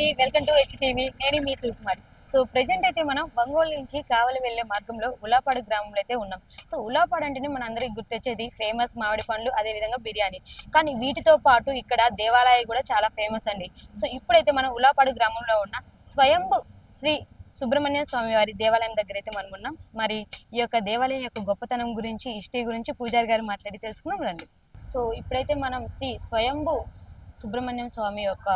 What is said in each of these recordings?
నమస్తే welcome to HTV నేను మీ Sivakumari so present అయితే మనం ఒంగోలు నుంచి కావలి వెళ్ళే మార్గంలో ఉలాపాడు గ్రామంలో అయితే ఉన్నాం. సో ఉలాపాడు అంటేనే మన అందరికి గుర్తొచ్చేది ఫేమస్ మామిడి పండ్లు అదే విధంగా బిర్యానీ. కానీ వీటితో పాటు ఇక్కడ దేవాలయాలు కూడా చాలా ఫేమస్ అండి. సో ఇప్పుడైతే మనం ఉలాపాడు గ్రామంలో ఉన్న స్వయంభు శ్రీ సుబ్రహ్మణ్య స్వామి వారి దేవాలయం దగ్గర అయితే మనం ఉన్నాం. మరి ఈ యొక్క దేవాలయం యొక్క గొప్పతనం గురించి హిస్టరీ గురించి పూజారి గారు మాట్లాడి తెలుసుకుందాం రండి. సో ఇప్పుడైతే మనం శ్రీ స్వయంభు సుబ్రహ్మణ్యం స్వామి యొక్క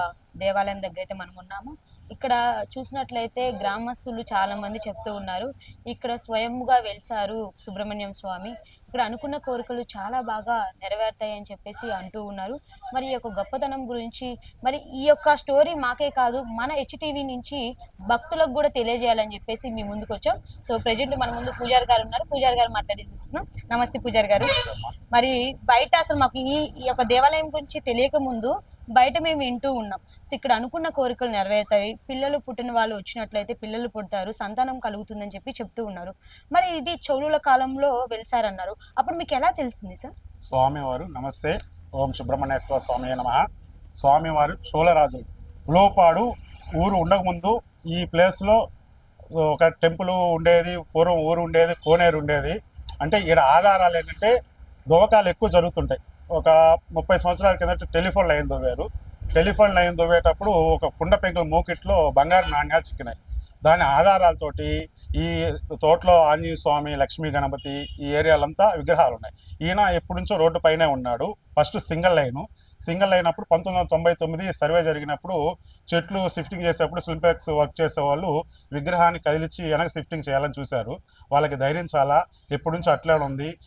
దేవాలయం దగ్గర అయితే మనం ఉన్నాము. ఇక్కడ చూసినట్లయితే గ్రామస్తులు చాలా మంది చెప్తూ ఉన్నారు. ఇక్కడ స్వయంగా వెలిసారు సుబ్రహ్మణ్యం స్వామి. ఇక్కడ అనుకున్న కోరికలు చాలా బాగా నెరవేరుతాయి అని చెప్పేసి అంటూ ఉన్నారు. మరి ఈ యొక్క గొప్పతనం గురించి మరి ఈ యొక్క స్టోరీ మాకే కాదు మన హెచ్టీవీ నుంచి భక్తులకు కూడా తెలియజేయాలని చెప్పేసి మీ ముందుకు వచ్చాం. సో ప్రజెంట్ మన ముందు పూజారి గారు ఉన్నారు. పూజారి గారు మాట్లాడి తీసుకున్నాం నమస్తే పూజారి గారు. మరి బయట అసలు మాకు ఈ ఈ యొక్క దేవాలయం గురించి తెలియక ముందు బయట మేము వింటూ ఉన్నాం. సో ఇక్కడ అనుకున్న కోరికలు నెరవేరుతాయి. పిల్లలు పుట్టిన వాళ్ళు వచ్చినట్లయితే పిల్లలు పుడతారు. సంతానం కలుగుతుందని చెప్పి చెప్తూ ఉన్నారు. మరి ఇది చౌలుల కాలంలో వెలిసారన్నారు. అప్పుడు మీకు ఎలా తెలిసింది సార్? స్వామివారు నమస్తే. ఓం సుబ్రహ్మణ్యేశ్వర స్వామి నమ. స్వామివారు చోళరాజులు ఉలోపాడు ఊరు ఉండకముందు ఈ ప్లేస్లో ఒక టెంపుల్ ఉండేది పూర్వం ఊరు ఉండేది కోనేరు ఉండేది. అంటే ఈడ ఆధారాలు ఏంటంటే దోకాలు ఎక్కువ జరుగుతుంటాయి. ఒక ముప్పై సంవత్సరాల కిందట టెలిఫోన్ లైన్ దొవ్వారు టెలిఫోన్ లైన్ దొవ్వేటప్పుడు ఒక కుండ పెంకుల మూకిట్లో బంగారు నాణ్యాలు చిక్కినాయి. దాని ఆధారాలతోటి ఈ తోటలో ఆంజనేయ స్వామి లక్ష్మీ గణపతి ఈ ఏరియాలంతా విగ్రహాలు ఉన్నాయి ఈయన ఎప్పటి నుంచో రోడ్డు పైనే ఉన్నాడు. First single line. Single line అప్పుడు పంతొమ్మిది వందల తొంభై తొమ్మిది సర్వే జరిగినప్పుడు చెట్లు షిఫ్టింగ్ చేసేప్పుడు స్లింపాక్స్ వర్క్ చేసే వాళ్ళు విగ్రహాన్ని కదిలిచ్చి వెనక షిఫ్టింగ్ చేయాలని చూశారు. వాళ్ళకి ధైర్యం చాలా. ఎప్పటి నుంచి అట్లే ఉంది.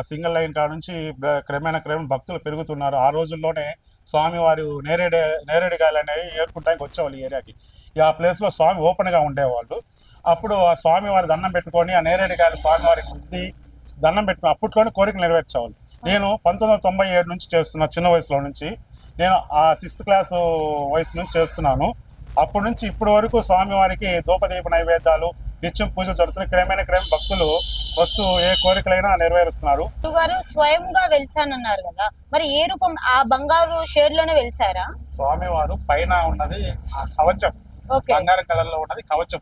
సింగిల్ లైన్ కాడ నుంచి క్రమేణ క్రమేణ భక్తులు పెరుగుతున్నారు. ఆ రోజుల్లోనే స్వామివారు నేరేడు నేరేడుగాయలు అనేవి ఏరుకుంటానికి వచ్చేవాళ్ళు ఈ ఏరియాకి. ఆ ప్లేస్లో స్వామి ఓపెన్గా ఉండేవాళ్ళు. అప్పుడు ఆ స్వామివారి దండం పెట్టుకొని ఆ నేరేడుగాయలు స్వామివారికి ఉంది దండం పెట్టుకుని అప్పట్లోనే కోరికలు నెరవేర్చేవాళ్ళు. నేను పంతొమ్మిది వందల తొంభై ఏడు నుంచి చేస్తున్నా చిన్న వయసులో నుంచి. నేను ఆ సిక్స్త్ క్లాస్ వయసు నుంచి చేస్తున్నాను. అప్పటి నుంచి ఇప్పటి వరకు స్వామివారికి ధూపదీప నైవేద్యాలు నిత్యం పూజలు జరుగుతున్నాయి. క్రమేణా క్రమేణ భక్తులు వస్తూ ఏ కోరికలైనా నెరవేరుస్తున్నారు. గారు స్వయంగా వెలిసానన్నారు కదా. మరి ఏ రూపం ఆ బంగారు షేడ్లోనే వెలిసారా? స్వామివారు పైన ఉన్నది కవచం. బంగారు కలర్లో ఉన్నది కవచం.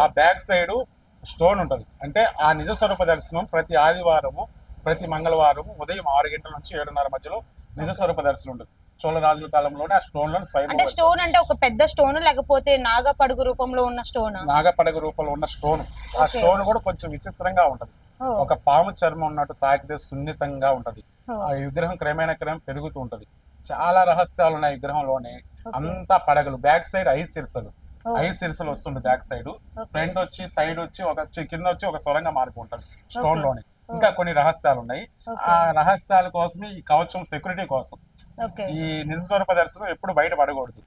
ఆ బ్యాక్ సైడ్ స్టోన్ ఉంటుంది. అంటే ఆ నిజ స్వరూప దర్శనం ప్రతి ఆదివారము ప్రతి మంగళవారము ఉదయం ఆరు గంటల నుంచి ఏడున్నర మధ్యలో నిజ స్వరూప దర్శనం ఉంటుంది. చోళరాజుల కాలంలోనే ఆ స్టోన్లో అంటే స్టోన్ అంటే ఒక పెద్ద స్టోన్ లేకపోతే నాగపడుగు రూపంలో ఉన్న స్టోన్? నాగపడగ రూపంలో ఉన్న స్టోన్. ఆ. స్టోన్ కూడా కొంచెం విచిత్రంగా ఉంటది. ఒక పాము చర్మం ఉన్నట్టు తాకితే సున్నితంగా ఉంటది. ఆ విగ్రహం క్రమేణా క్రమేణా పెరుగుతూ ఉంటది. చాలా రహస్యాలు ఉన్నాయి విగ్రహంలోనే. అంతా పడగలు బ్యాక్ సైడ్ ఐదు సిరసలు ఐదు సిరసలు వస్తుంది బ్యాక్ సైడ్. ఫ్రంట్ వచ్చి సైడ్ వచ్చి ఒక కింద వచ్చి ఒక సొరంగ మార్గం ఉంటుంది స్టోన్లోనే. ఇంకా కొన్ని రహస్యాలు ఉన్నాయి ఆ రహస్యాల కోసమే ఈ కవచం సెక్యూరిటీ కోసం. ఈ నిజ స్వరూప దర్శనం ఎప్పుడు బయట పడకూడదు.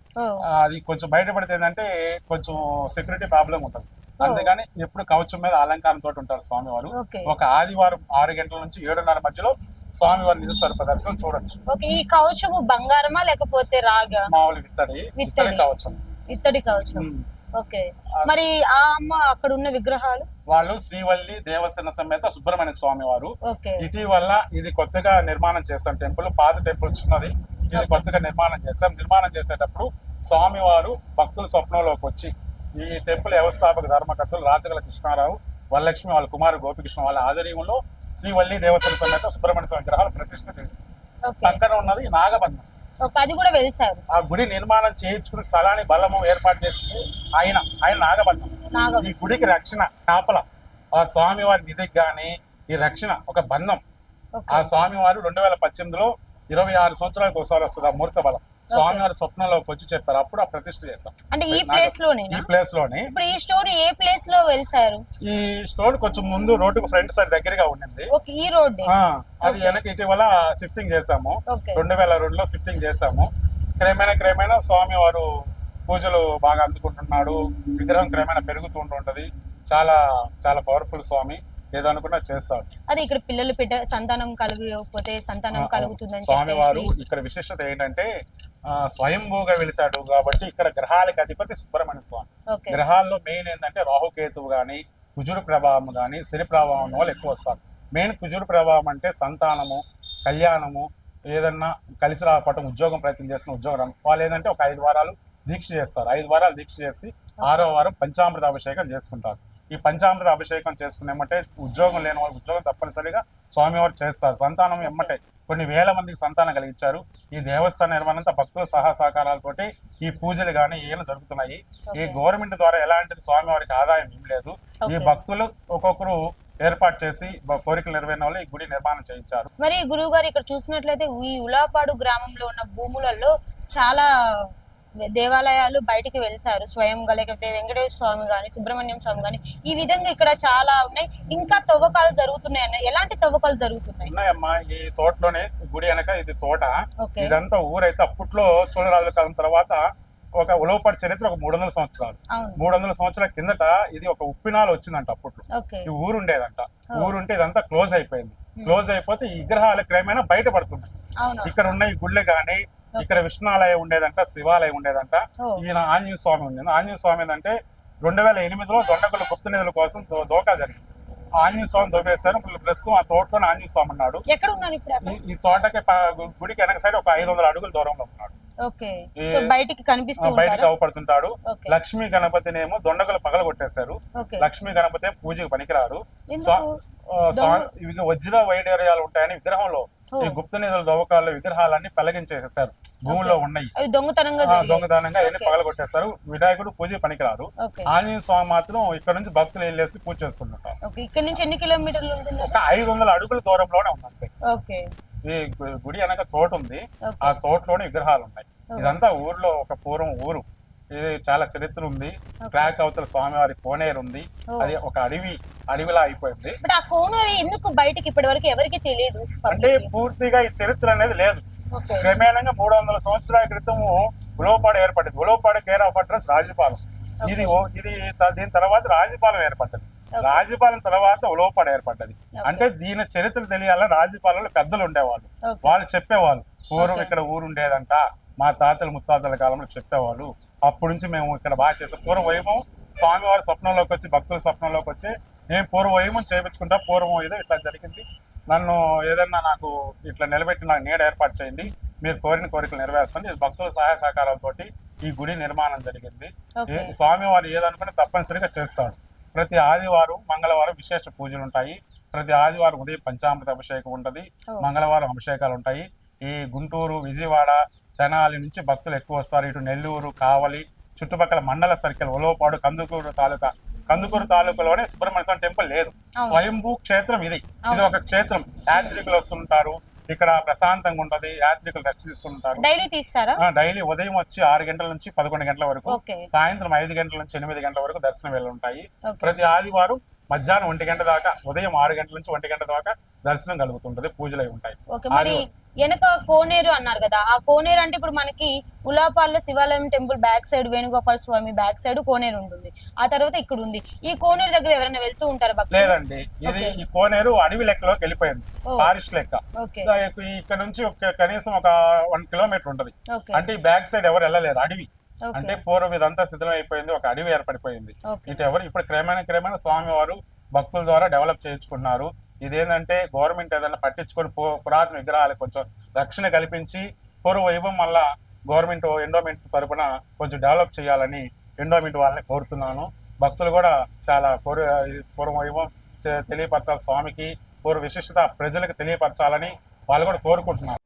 అది కొంచెం బయటపడితే ఏంటంటే కొంచెం సెక్యూరిటీ ప్రాబ్లం ఉంటుంది. అందుకని ఎప్పుడు కవచం మీద అలంకారంతో ఉంటారు స్వామివారు. ఒక ఆదివారం ఆరు గంటల నుంచి ఏడున్నర మధ్యలో స్వామివారి నిజ స్వరూప దర్శనం చూడొచ్చు. ఈ కవచము బంగారమా లేకపోతే రాగా? మామూలు విత్తడి. విత్తడి కవచం ఇత్తడి కవచం ఉమ్. ఓకే. మరి ఆ అమ్మ అక్కడ ఉన్న విగ్రహాలు? వాళ్ళు శ్రీవల్లి దేవసేన సమేత సుబ్రహ్మణ్య స్వామి వారు. ఇటీవల ఇది కొత్తగా నిర్మాణం చేస్తాం టెంపుల్. పాత టెంపుల్ చిన్నది. ఇది కొత్తగా నిర్మాణం చేస్తాం నిర్మాణం చేసేటప్పుడు స్వామివారు భక్తుల స్వప్నంలోకి వచ్చి ఈ టెంపుల్ వ్యవస్థాపక ధర్మకర్తలు రాజగల కృష్ణారావు వరలక్ష్మి వాళ్ళ కుమారు గోపికృష్ణ వాళ్ళ ఆధ్వర్యంలో శ్రీవల్లి దేవసేన సమేత సుబ్రహ్మణ్య స్వామి విగ్రహాలు ప్రతిష్ఠ చేశారు ఓకే. పక్కన ఉన్నది నాగబంధం. అది కూడా వెలిసారు ఆ గుడి నిర్మాణం చేయించుకుని స్థలాన్ని బలము ఏర్పాటు చేసి ఆయన ఆయన నాగబంధం నాగం ఈ గుడికి రక్షణ కాపల. ఆ స్వామివారి నిధికి గాని ఈ రక్షణ ఒక బంధం. ఆ ఓకే స్వామివారు రెండు వేల పద్దెనిమిదిలో ఇరవై ఆరు సంవత్సరాలకు ఒకసారి వస్తుంది ఆ మూర్త బలం. స్వామివారి స్వప్నంలోకి వచ్చి చెప్పారు. అప్పుడు ఆ ప్రతిష్ఠ చేస్తాం అంటే ఈ ప్లేస్ ఈ లోనేనా ప్లేస్లోని ఇప్పుడు ఈ స్టోరీ ఏ ప్లేస్లో వెలిసారు ఈ స్టోన్ కొంచెం ముందు రోడ్డుకు ఫ్రంట్ సైడ్ దగ్గరగా ఉండింది. ఓకే ఈ రోడ్ అది వెనక ఇటీవల షిఫ్టింగ్ చేశాము. రెండు వేల రెండులో షిఫ్టింగ్ చేశాము. క్రమేణా క్రమేణా స్వామివారు పూజలు బాగా అందుకుంటున్నాడు. విగ్రహం క్రమేణా పెరుగుతూ ఉంటుంటది చాలా చాలా పవర్ఫుల్ స్వామి. ఏదనుకున్నా చేస్తాడు. అది ఇక్కడ పిల్లలు పెట్ట సంతానం కలగకపోతే సంతానం కలుగుతుందని స్వామివారు ఇక్కడ విశిష్టత ఏంటంటే స్వయంభూగా వెలిశాడు కాబట్టి ఇక్కడ గ్రహాలకు అధిపతి సుబ్రహ్మణ్య స్వామి. గ్రహాల్లో మెయిన్ ఏంటంటే రాహుకేతువు గాని కుజుడు ప్రభావం గాని శని ప్రభావం వాళ్ళు ఎక్కువ వస్తారు. మెయిన్ కుజుడు ప్రభావం అంటే సంతానము కళ్యాణము ఏదన్నా కలిసి రావటం ఉద్యోగం ప్రయత్నం చేసిన ఉద్యోగం వాళ్ళు ఏంటంటే ఒక ఐదు వారాలు దీక్ష చేస్తారు. ఐదు వారాలు దీక్ష చేసి ఆరో వారం పంచామృత అభిషేకం చేసుకుంటారు. ఈ పంచామృత అభిషేకం చేసుకునేమంటే ఉద్యోగం లేని వాళ్ళు ఉద్యోగం తప్పనిసరిగా స్వామివారు చేస్తారు. సంతానం ఎమ్మటే కొన్ని వేల మందికి సంతానం కలిగించారు. ఈ దేవస్థాన నిర్మాణం అంతా భక్తుల సహా సహకారాలతోటి ఈ పూజలు కానీ ఏమైనా జరుగుతున్నాయి. ఈ. గవర్నమెంట్ ద్వారా ఎలాంటి స్వామివారికి ఆదాయం ఏం లేదు. ఈ. భక్తులు ఒక్కొక్కరు ఏర్పాటు చేసి కోరికలు నెరవేరిన వాళ్ళు ఈ గుడి నిర్మాణం చేయించారు. మరి గురువు గారు ఇక్కడ చూసినట్లయితే ఈ ఉలాపాడు గ్రామంలో ఉన్న భూములలో చాలా దేవాలయాలు బయటికి వెళ్తారు స్వయంగా లేకపోతే వెంకటేశ్వర స్వామి గాని సుబ్రహ్మణ్యం స్వామి గాని ఈ విధంగా ఇక్కడ చాలా ఉన్నాయి. ఇంకా తవ్వకాలు జరుగుతున్నాయి అన్న ఎలాంటి తవ్వకాలు జరుగుతున్నాయి? ఉన్నాయమ్మా. ఈ తోటలోనే గుడి వెనక ఇది తోట. ఇదంతా ఊరైతే అప్పట్లో చోళరాజుల కాలం తర్వాత ఒక ఉలవపాటి చరిత్ర ఒక మూడు వందల సంవత్సరాలు. మూడు వందల సంవత్సరాల కిందట ఇది ఒక ఉప్పినాలు వచ్చిందంట అప్పట్లో. ఈ ఊరు ఉండేదంట. ఊరుంటే ఇదంతా క్లోజ్ అయిపోయింది. క్లోజ్ అయిపోతే ఈ విగ్రహాలు క్రమేణా బయటపడుతున్నాయి ఇక్కడ ఉన్న ఈ గుళ్ళే గాని ఇక్కడ విష్ణునాలయం ఉండేదంట శివాలయం ఉండేదంట. ఈయన ఆంజనేయ స్వామి ఉండేది. ఆంజనేయ స్వామి ఏంటంటే రెండు వేల ఎనిమిదిలో దొండగుల గుప్త నిధుల కోసం దోకా జరిగింది. ఆంజనేయ స్వామి దోపేశారు ప్రస్తుతం ఆ తోటలో ఆంజనేయ స్వామి ఉన్నాడు? ఈ- తోటకి గుడికి వెనక సైడ్ ఒక ఐదు వందల అడుగుల దూరంలో ఉన్నాడు. బయటికి బయటికి అవపడుతుంటాడు. లక్ష్మీ గణపతినేమో దొండగులు పగల కొట్టేశారు లక్ష్మీ గణపతి పూజకి పనికిరారు. ఇవి వజ్ర వైడర్యాలు ఉంటాయని విగ్రహంలో. ఈ గుప్త నిధుల దవ్వకాల్లో విగ్రహాలన్నీ పెలగించేసేసారు భూమిలో ఉన్నాయి. దొంగతనంగా దొంగతనంగా అవన్నీ ఓకే. పగల కొట్టేస్తారు వినాయకుడు పూజ పనికిరారు ఓకే. ఆంజనేయ స్వామి మాత్రం ఇక్కడ నుంచి భక్తులు వెళ్ళేసి పూజ చేసుకుంటుంటారు. ఓకే. ఇక్కడ నుంచి ఎన్ని కిలోమీటర్లు ఒక ఐదు వందల అడుగుల దూరంలోనే ఉంది ఓకే. ఈ గుడి వెనక తోట ఉంది. ఆ తోటలోనే విగ్రహాలు ఉన్నాయి. ఇదంతా ఊర్లో ఒక పూర్వం ఊరు. ఇది చాలా చరిత్ర ఉంది. ట్రాక్ అవతల స్వామివారి కోనేరు ఉంది. అది ఒక అడవి అడవిలా అయిపోయింది. బట్ ఆ కోనరి ఎందుకు బయటికి ఇప్పటి వరకు ఎవరికి తెలియదు అంటే పూర్తిగా ఈ చరిత్ర అనేది లేదు. క్రమేణంగా మూడు వందల సంవత్సరాల క్రితము ఉలవపాడు ఏర్పడింది. Ulavapadu care of address Rajapalem. ఇది ఇది దీని తర్వాత రాజపాలెం ఏర్పడ్డది. రాజపాలెం తర్వాత ఉలవపాడు ఏర్పడ్డది. అంటే దీని చరిత్ర తెలియాలని రాజపాలెంలో పెద్దలు ఉండేవాళ్ళు. వాళ్ళు చెప్పేవాళ్ళు. పూర్వం. ఇక్కడ ఊరు ఉండేదంట మా తాతలు ముత్తాతల కాలంలో చెప్పేవాళ్ళు. అప్పటి నుంచి మేము ఇక్కడ బాగా చేస్తాం. పూర్వ వైభవం స్వామివారి స్వప్నంలోకి వచ్చి భక్తుల స్వప్నంలోకి వచ్చి నేను పూర్వ వైభవం చేయించుకుంటా. పూర్వం ఏదో ఇట్లా జరిగింది. నన్ను ఏదన్నా నాకు ఇట్లా నిలబెట్టి నాకు నీడ ఏర్పాటు చేయండి. మీరు కోరిన కోరికలు నెరవేరుస్తుంది ఇది భక్తుల సహాయ సహకారాలతోటి ఈ గుడి నిర్మాణం జరిగింది. స్వామివారు ఏదనుకుని తప్పనిసరిగా చేస్తాడు ప్రతి ఆదివారం మంగళవారం విశేష పూజలు ఉంటాయి. ప్రతి ఆదివారం ఉదయం పంచామృత అభిషేకం ఉంటది. మంగళవారం అభిషేకాలు ఉంటాయి. ఈ గుంటూరు విజయవాడ తెనాలి నుంచి భక్తులు ఎక్కువ వస్తారు. ఇటు నెల్లూరు కావలి చుట్టుపక్కల మండల సర్కిల్ ఉలవపాడు కందుకూరు తాలూకా కందుకూరు తాలూకాలోనే సుబ్రహ్మణ్య స్వామి టెంపుల్ లేదు. స్వయంభూ క్షేత్రం ఇది. ఇది ఒక క్షేత్రం. యాత్రికులు వస్తుంటారు. ఇక్కడ ప్రశాంతంగా ఉంటది. యాత్రికులు రక్ష తీసుకుంటారు. డైలీ తీస్తారా? ఆ, డైలీ ఉదయం వచ్చి ఆరు గంటల నుంచి పదకొండు గంటల వరకు సాయంత్రం ఐదు గంటల నుంచి ఎనిమిది గంటల వరకు దర్శనం ఓకే. ప్రతి ఆదివారం మధ్యాహ్నం ఒంటి గంట దాకా ఉదయం ఆరు గంటల నుంచి ఒంటి గంట దాకా దర్శనం కలుగుతుంటది. పూజలు అయి ఉంటాయి వెనక కోనేరు అన్నారు కదా. ఆ కోనేరు అంటే ఇప్పుడు మనకి ఉలాపాల్లో శివాలయం temple back side Venugopala Swamy back side కోనేరు ఉంటుంది. ఆ తర్వాత ఇక్కడ ఉంది. ఈ కోనేరు దగ్గర ఎవరైనా వెళ్తూ ఉంటారు లేదండి. ఇది. ఈ కోనేరు అడవి లెక్కలోకి వెళ్ళిపోయింది. ఫారెస్ట్ లెక్క. ఇక్కడ నుంచి ఒక కనీసం ఒక వన్ కిలోమీటర్ ఉంటది. అంటే ఈ బ్యాక్ సైడ్ ఎవరు వెళ్ళలేరు అడవి. అంటే పూర్వం ఇదంతా శిథిలం అయిపోయింది ఒక అడవి ఏర్పడిపోయింది. ఇటు ఎవరు ఇప్పుడు క్రమేణా క్రమేణా స్వామివారు భక్తుల ద్వారా డెవలప్ చేయించుకున్నారు ఇదేంటంటే గవర్నమెంట్ ఏదైనా పట్టించుకొని పో పురాతన విగ్రహాలకు కొంచెం రక్షణ కల్పించి పూర్వ వైభవం వల్ల గవర్నమెంట్ ఎండోమెంట్ తరపున కొంచెం డెవలప్ చేయాలని ఎండోమెంట్ వాళ్ళని కోరుతున్నాను. భక్తులు కూడా చాలా పూర్వ పూర్వ వైభవం తెలియపరచాలి స్వామికి పూర్వ విశిష్టత ప్రజలకు తెలియపరచాలని వాళ్ళు కూడా కోరుకుంటున్నారు.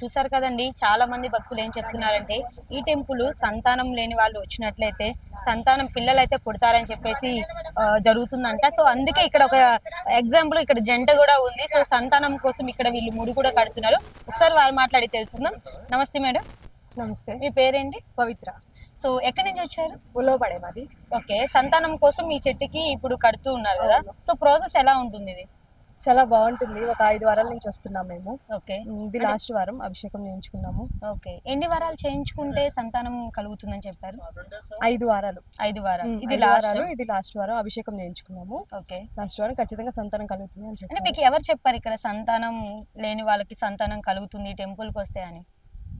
చూసారు కదండి చాలా మంది భక్తులు ఏం చెప్తున్నారంటే ఈ టెంపుల్ సంతానం లేని వాళ్ళు వచ్చినట్లయితే సంతానం పిల్లలు అయితే పుడతారని చెప్పేసి జరుగుతుందంట. సో అందుకే ఇక్కడ ఒక ఎగ్జాంపుల్ ఇక్కడ జంట కూడా ఉంది. సో సంతానం కోసం ఇక్కడ వీళ్ళు ముడి కూడా కడుతున్నారు. ఒకసారి వారు మాట్లాడి తెలుసుకుందాం. నమస్తే మేడం. నమస్తే. మీ పేరేంటి? పవిత్ర. సో ఎక్కడి నుంచి వచ్చారు? ఉలవపడే మాది. ఓకే సంతానం కోసం ఈ చెట్టుకి ఇప్పుడు కడుతూ ఉన్నారు కదా. సో ప్రాసెస్ ఎలా ఉంటుంది ఇది? చాలా బాగుంటుంది. ఒక ఐదు వారాల నుంచి వస్తున్నాం మేము. ఓకే. ఇది లాస్ట్ వారం అభిషేకం చేయించుకున్నాము. ఓకే. ఎన్ని వారాలు చేయించుకుంటే సంతానం కలుగుతుందని చెప్పారు? ఐదు వారాలు. ఐదు వారాలు. ఇది వారాలు ఇది లాస్ట్ వారం అభిషేకం చేయించుకున్నాము. ఓకే. లాస్ట్ వారం ఖచ్చితంగా సంతానం కలుగుతుంది అని అంటే చెప్పి మీకు ఎవరు చెప్పారు ఇక్కడ సంతానం లేని వాళ్ళకి సంతానం కలుగుతుంది టెంపుల్కి వస్తే అని?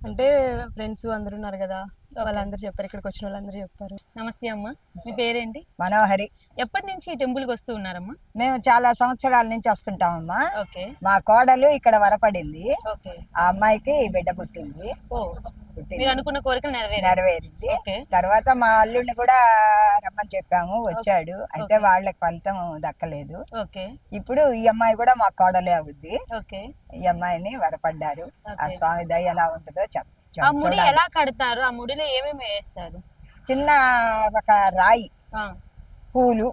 అంటే ఫ్రెండ్స్ అందరు ఉన్నారు కదా వాళ్ళందరూ చెప్పారు ఇక్కడికి వచ్చిన వాళ్ళందరూ చెప్పారు. నమస్తే అమ్మా మీ పేరేంటి? మనోహరి. ఎప్పటి నుంచి ఈ టెంపుల్కి వస్తూ ఉన్నారమ్మా? మేము చాలా సంవత్సరాల నుంచి వస్తుంటామమ్మా. ఓకే. మా కోడలు ఇక్కడ వరపడింది. ఓకే. ఆ అమ్మాయికి బిడ్డ పుట్టింది. ఓ. పుట్టింది మీరు అనుకున్న కోరికలు నెరవేరింది. తర్వాత మా అల్లుడిని కూడా రమ్మని చెప్పాము వచ్చాడు. అయితే వాళ్ళకి ఫలితం దక్కలేదు. ఓకే. ఇప్పుడు ఈ అమ్మాయి కూడా మా కోడలే అవుద్ది. ఓకే. ఈ అమ్మాయిని వరపడ్డారు. ఆ. స్వామి దయ ఎలా ఉంటుందో చెప్ చెప్ ఆ ముడి. ఎలా కడతారు? ఆ ముడిలో ఏమేమి వేస్తారు? చిన్న ఒక రాయి. పూలు.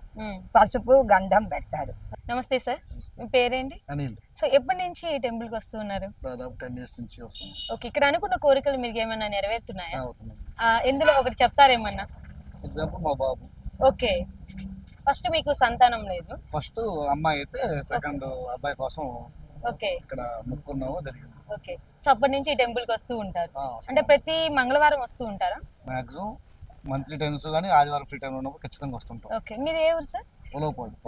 పసుపు గంధం పెడతారు. నమస్తే సార్ మీ పేరేంటి? అనిల్. సో ఎప్పటి నుంచి ఈ టెంపుల్కి వస్తూ ఉన్నారు? దాదాపు టెన్ ఇయర్స్ నుంచి వస్తున్నాం. ఓకే ఇక్కడ అనుకున్న కోరికలు మీకు ఏమైనా నెరవేరుతున్నాయా? ఎందులో ఒకటి చెప్తారేమన్నా? ఎగ్జాంపుల్ మా బాబు. ఓకే ఫస్ట్ మీకు సంతానం లేదు. ఫస్ట్ అమ్మాయి అయితే సెకండ్ అబ్బాయి కోసం ఓకే. ఇక్కడ ముక్కున్నాము జరిగింది. ఓకే సో అప్పటి నుంచి ఈ టెంపుల్కి వస్తూ ఉంటారు. అంటే ప్రతి మంగళవారం వస్తూ ఉంటారా? మాక్సిమం మంత్లీ టైమ్స్ కానీ ఆదివారం ఫ్రీ టైం ఉన్నప్పుడు ఖచ్చితంగా వస్తుంటాం. ఓకే. మీరు ఏ ఊరు సార్?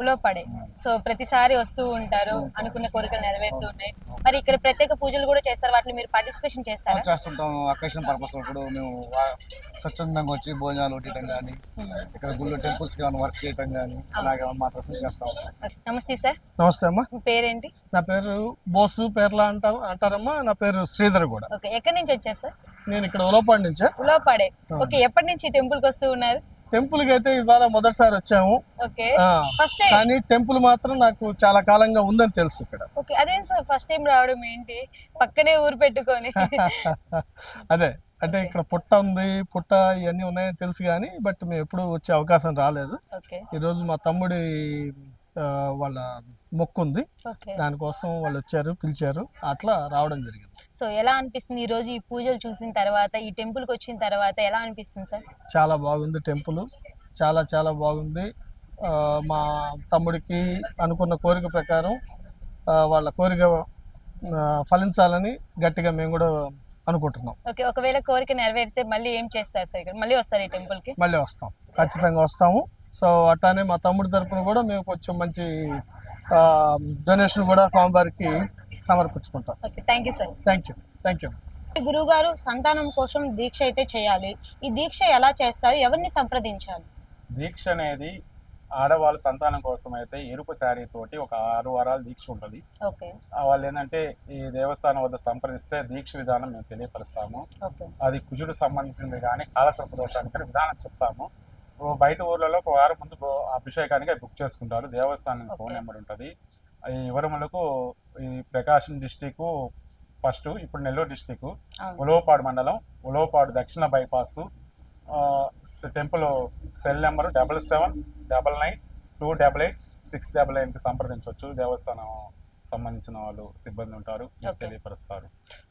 ఉలోపడే సో ప్రతిసారి వస్తూ ఉంటారు అనుకున్న కోరికలు నెరవేరుతూ ఉన్నాయి మరి ఇక్కడ ప్రత్యేక పూజలు కూడా చేస్తారు వాటిలో మీరు పార్టిసిపేషన్ చేస్తారా? చేస్తుంటాం. అకేషన్ పర్పస్ ఇప్పుడు మేము స్వచ్ఛందంగా వచ్చి భోజనాలు తీయటం కానీ ఇక్కడ గుళ్ళు టెంపుల్స్ కానీ వర్క్ చేయటం కానీ అలాగే మా తరఫున చేస్తా. నమస్తే సార్. నమస్తే అమ్మా. పేరేంటి? నా పేరు బోసు పేర్ల అంటా అంటారమ్మా. నా పేరు శ్రీధర్ కూడా. ఓకే. ఎక్కడి నుంచి వచ్చారు సార్? నేను ఇక్కడ ఉలపాడు నుంచే. ఉలోపడే ఓకే. ఎప్పటి నుంచి టెంపుల్కి వస్తూ ఉన్నారు? టెంపుల్కి అయితే ఇవాళ మొదటిసారి వచ్చాము. కానీ టెంపుల్ మాత్రం నాకు చాలా కాలంగా ఉందని తెలుసు ఇక్కడ. అదేం సార్ ఫస్ట్ టైం రావడం ఏంటి? పక్కనే ఊరు పెట్టుకొని. అదే అంటే ఇక్కడ పుట్ట ఉంది పుట్ట ఇవన్నీ ఉన్నాయని తెలుసు కానీ బట్ మేము ఎప్పుడు వచ్చే అవకాశం రాలేదు. ఓకే. ఈరోజు మా తమ్ముడి వాళ్ళ మొక్కు ఉంది ఓకే. దానికోసం వాళ్ళు వచ్చారు పిలిచారు. అట్లా రావడం జరిగింది. సో ఎలా అనిపిస్తుంది ఈ రోజు ఈ పూజలు చూసిన తర్వాత ఈ టెంపుల్కి వచ్చిన తర్వాత ఎలా అనిపిస్తుంది సార్? చాలా బాగుంది టెంపుల్. చాలా చాలా బాగుంది. మా తమ్ముడికి అనుకున్న కోరిక ప్రకారం వాళ్ళ కోరిక ఫలించాలని గట్టిగా మేము కూడా అనుకుంటున్నాం. ఓకే ఒకవేళ కోరిక నెరవేరితే మళ్ళీ ఏం చేస్తారు సార్ ఇక్కడ? మళ్ళీ వస్తారు ఈ టెంపుల్కి మళ్ళీ వస్తాం. ఖచ్చితంగా వస్తాము. సో అట్లానే మా తమ్ముడి తరపున కూడా మేము కొంచెం మంచి డొనేషన్ కూడా స్వామివారికి సమర్పించుకుంటాం. Okay thank you sir thank you thank you గురువు గారు సంతానం కోసం దీక్ష అయితే చేయాలి. ఈ దీక్ష ఎలా చేస్తారు? ఎవరిని సంప్రదించాలి? దీక్ష అనేది ఆడవాళ్ళ సంతానం కోసం అయితే ఎరుపు శారీ తోటి ఒక ఆరు వారాల దీక్ష ఉంటుంది. వాళ్ళు ఏంటంటే ఈ దేవస్థానం వద్ద సంప్రదిస్తే దీక్ష విధానం మేము తెలియపరుస్తాము. ఓకే. అది కుజుడు సంబంధించింది కానీ కాలసర్ప దోషానికి విధానం చెప్తాము. బయట ఊర్లలో ఒక వారం ముందు అభిషేకానికి బుక్ చేసుకుంటారు దేవస్థానం ఫోన్. నెంబర్ ఉంటుంది ఈ వివరములకు ఈ ప్రకాశం డిస్టిక్ ఫస్ట్ ఇప్పుడు నెల్లూరు డిస్టిక్. ఉలవపాడు మండలం ఉలవపాడు దక్షిణ bypass temple cell number double seven double nine two double eight six double నైన్కి సంప్రదించవచ్చు దేవస్థానం సంబంధించిన వాళ్ళు సిబ్బంది ఉంటారు. తెలియపరుస్తారు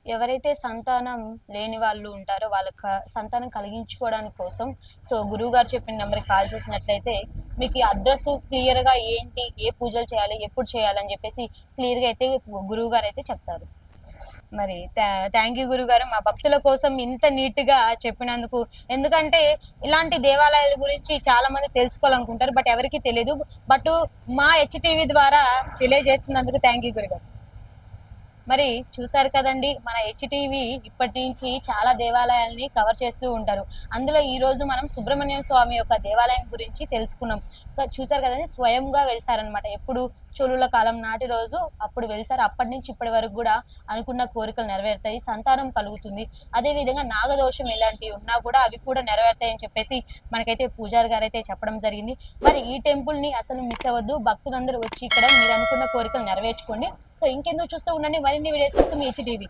ఎవరైతే సంతానం లేని వాళ్ళు ఉంటారో వాళ్ళకి క- సంతానం కలిగించుకోవడానికి కోసం సో గురువు గారు చెప్పిన నెంబర్కి కాల్ చేసినట్లయితే మీకు అడ్రస్ క్లియర్గా ఏంటి ఏ పూజలు చేయాలి ఎప్పుడు చేయాలని చెప్పేసి క్లియర్గా అయితే గురువు గారు అయితే చెప్తారు మరి థ్యాంక్ యూ గురువు గారు మా భక్తుల కోసం ఇంత నీట్గా చెప్పినందుకు. ఎందుకంటే ఇలాంటి దేవాలయాల గురించి చాలా మంది తెలుసుకోవాలనుకుంటారు బట్ ఎవరికి తెలియదు బట్ మా హెచ్టీవీ ద్వారా తెలియజేస్తున్నందుకు థ్యాంక్ యూ గురుగారు. మరి చూసారు కదండి మన హెచ్టీవీ ఇప్పటి నుంచి చాలా దేవాలయాల్ని కవర్ చేస్తూ ఉంటారు. అందులో ఈ రోజు మనం సుబ్రహ్మణ్యం స్వామి యొక్క దేవాలయం గురించి తెలుసుకున్నాం. చూసారు కదండి స్వయంగా వెలిసారనమాట ఎప్పుడు చోళుల కాలం నాటి రోజు అప్పుడు వెళ్తారు అప్పటి నుంచి ఇప్పటి వరకు కూడా అనుకున్న కోరికలు నెరవేరుతాయి సంతానం కలుగుతుంది. అదే విధంగా నాగదోషం ఇలాంటివి ఉన్నా కూడా అవి కూడా నెరవేరుతాయి అని చెప్పేసి మనకైతే పూజారి గారు అయితే చెప్పడం జరిగింది. మరి ఈ టెంపుల్ని అసలు మిస్ అవ్వద్దు. భక్తులందరూ వచ్చి ఇక్కడ మీరు అనుకున్న కోరికలు నెరవేర్చుకోండి. సో ఇంకెందుకు చూస్తూ ఉండండి. మరిన్ని వీడియోస్ కోసం హెచ్టీవీ